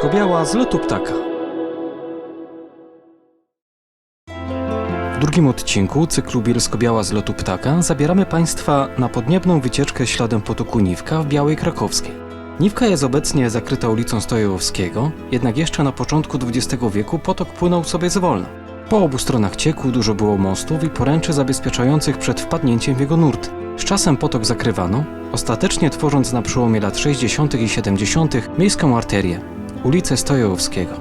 Bielsko-Biała z lotu ptaka. W drugim odcinku cyklu Bielsko-Biała z lotu ptaka zabieramy Państwa na podniebną wycieczkę śladem potoku Niwka w Białej Krakowskiej. Niwka jest obecnie zakryta ulicą Stojowskiego, jednak jeszcze na początku XX wieku potok płynął sobie zwolna. Po obu stronach cieku dużo było mostów i poręczy zabezpieczających przed wpadnięciem w jego nurty. Z czasem potok zakrywano, ostatecznie tworząc na przełomie lat 60. i 70. miejską arterię, ulicę Stojowskiego.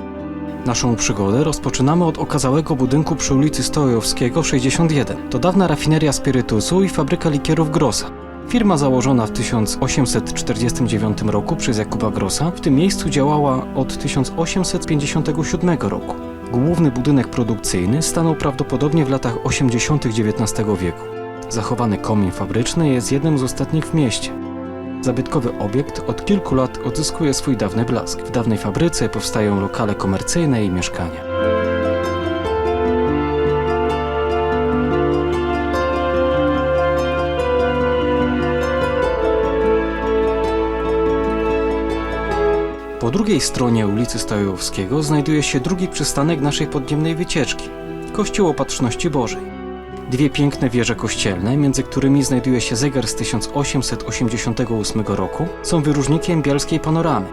Naszą przygodę rozpoczynamy od okazałego budynku przy ulicy Stojowskiego 61. To dawna rafineria spirytusu i fabryka likierów Grossa. Firma założona w 1849 roku przez Jakuba Grossa w tym miejscu działała od 1857 roku. Główny budynek produkcyjny stanął prawdopodobnie w latach 80. XIX wieku. Zachowany komin fabryczny jest jednym z ostatnich w mieście. Zabytkowy obiekt od kilku lat odzyskuje swój dawny blask. W dawnej fabryce powstają lokale komercyjne i mieszkania. Po drugiej stronie ulicy Stojowskiego znajduje się drugi przystanek naszej podniemnej wycieczki Kościół Opatrzności Bożej. Dwie piękne wieże kościelne, między którymi znajduje się zegar z 1888 roku, są wyróżnikiem bialskiej panoramy.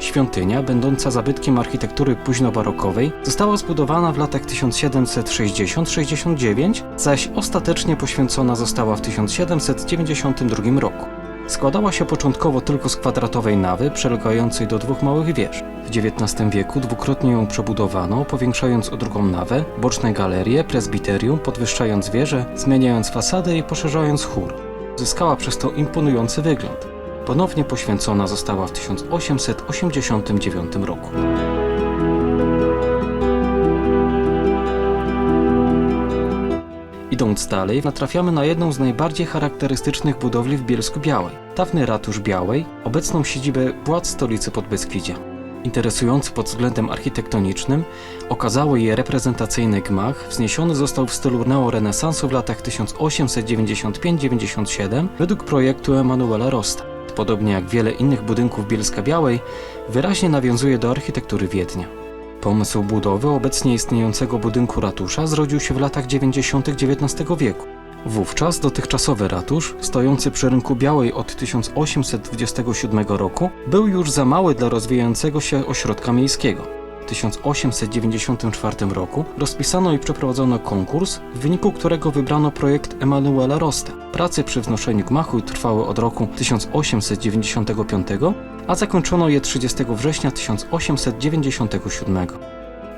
Świątynia, będąca zabytkiem architektury późnobarokowej, została zbudowana w latach 1760-69, zaś ostatecznie poświęcona została w 1792 roku. Składała się początkowo tylko z kwadratowej nawy przylegającej do dwóch małych wież. W XIX wieku dwukrotnie ją przebudowano, powiększając o drugą nawę, boczne galerie, prezbiterium, podwyższając wieżę, zmieniając fasadę i poszerzając chór. Zyskała przez to imponujący wygląd. Ponownie poświęcona została w 1889 roku. Idąc dalej, natrafiamy na jedną z najbardziej charakterystycznych budowli w Bielsku Białej. Dawny ratusz Białej, obecną siedzibę władz stolicy Podbeskidzia. Interesujący pod względem architektonicznym, okazały je reprezentacyjny gmach wzniesiony został w stylu neorenesansu w latach 1895-97 według projektu Emanuela Rosta. Podobnie jak wiele innych budynków Bielska Białej, wyraźnie nawiązuje do architektury Wiednia. Pomysł budowy obecnie istniejącego budynku ratusza zrodził się w latach 90. XIX wieku. Wówczas dotychczasowy ratusz, stojący przy rynku Białej od 1827 roku, był już za mały dla rozwijającego się ośrodka miejskiego. W 1894 roku rozpisano i przeprowadzono konkurs, w wyniku którego wybrano projekt Emanuela Rosta. Prace przy wznoszeniu gmachu trwały od roku 1895, a zakończono je 30 września 1897.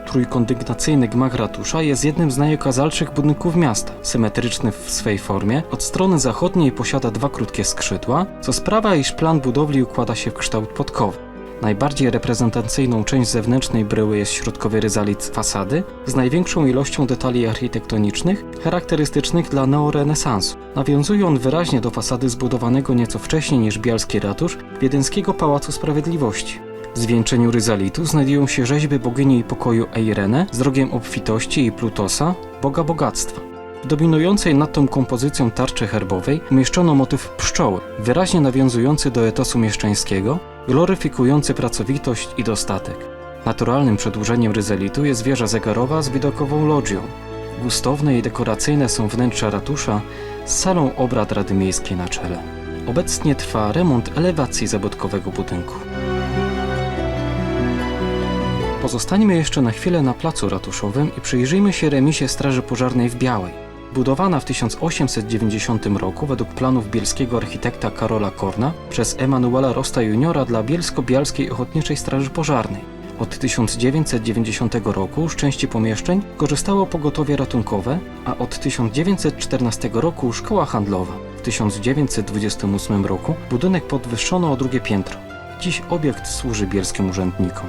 Trójkondygnacyjny gmach ratusza jest jednym z najokazalszych budynków miasta. Symetryczny w swej formie, od strony zachodniej posiada dwa krótkie skrzydła, co sprawia, iż plan budowli układa się w kształt podkowy. Najbardziej reprezentacyjną część zewnętrznej bryły jest środkowy ryzalit fasady z największą ilością detali architektonicznych charakterystycznych dla neorenesansu. Nawiązuje on wyraźnie do fasady zbudowanego nieco wcześniej niż bialski ratusz wiedeńskiego Pałacu Sprawiedliwości. W zwieńczeniu ryzalitu znajdują się rzeźby bogini pokoju Eirene z rogiem obfitości i Plutosa, boga bogactwa. W dominującej nad tą kompozycją tarczy herbowej umieszczono motyw pszczoły, wyraźnie nawiązujący do etosu mieszczańskiego, gloryfikujący pracowitość i dostatek. Naturalnym przedłużeniem ryzelitu jest wieża zegarowa z widokową loggią. Gustowne i dekoracyjne są wnętrza ratusza z salą obrad Rady Miejskiej na czele. Obecnie trwa remont elewacji zabytkowego budynku. Pozostańmy jeszcze na chwilę na placu ratuszowym i przyjrzyjmy się remisie Straży Pożarnej w Białej. Budowana w 1890 roku według planów bielskiego architekta Karola Korna przez Emanuela Rosta juniora dla Bielsko-Bialskiej Ochotniczej Straży Pożarnej. Od 1990 roku z części pomieszczeń korzystało pogotowie ratunkowe, a od 1914 roku szkoła handlowa. W 1928 roku budynek podwyższono o drugie piętro. Dziś obiekt służy bielskim urzędnikom.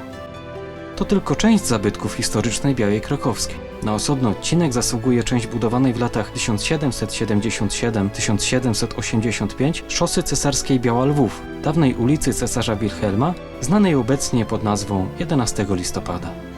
To tylko część zabytków historycznej Białej Krakowskiej. Na osobny odcinek zasługuje część budowanej w latach 1777-1785 szosy cesarskiej Biała Lwów, dawnej ulicy cesarza Wilhelma, znanej obecnie pod nazwą 11 listopada.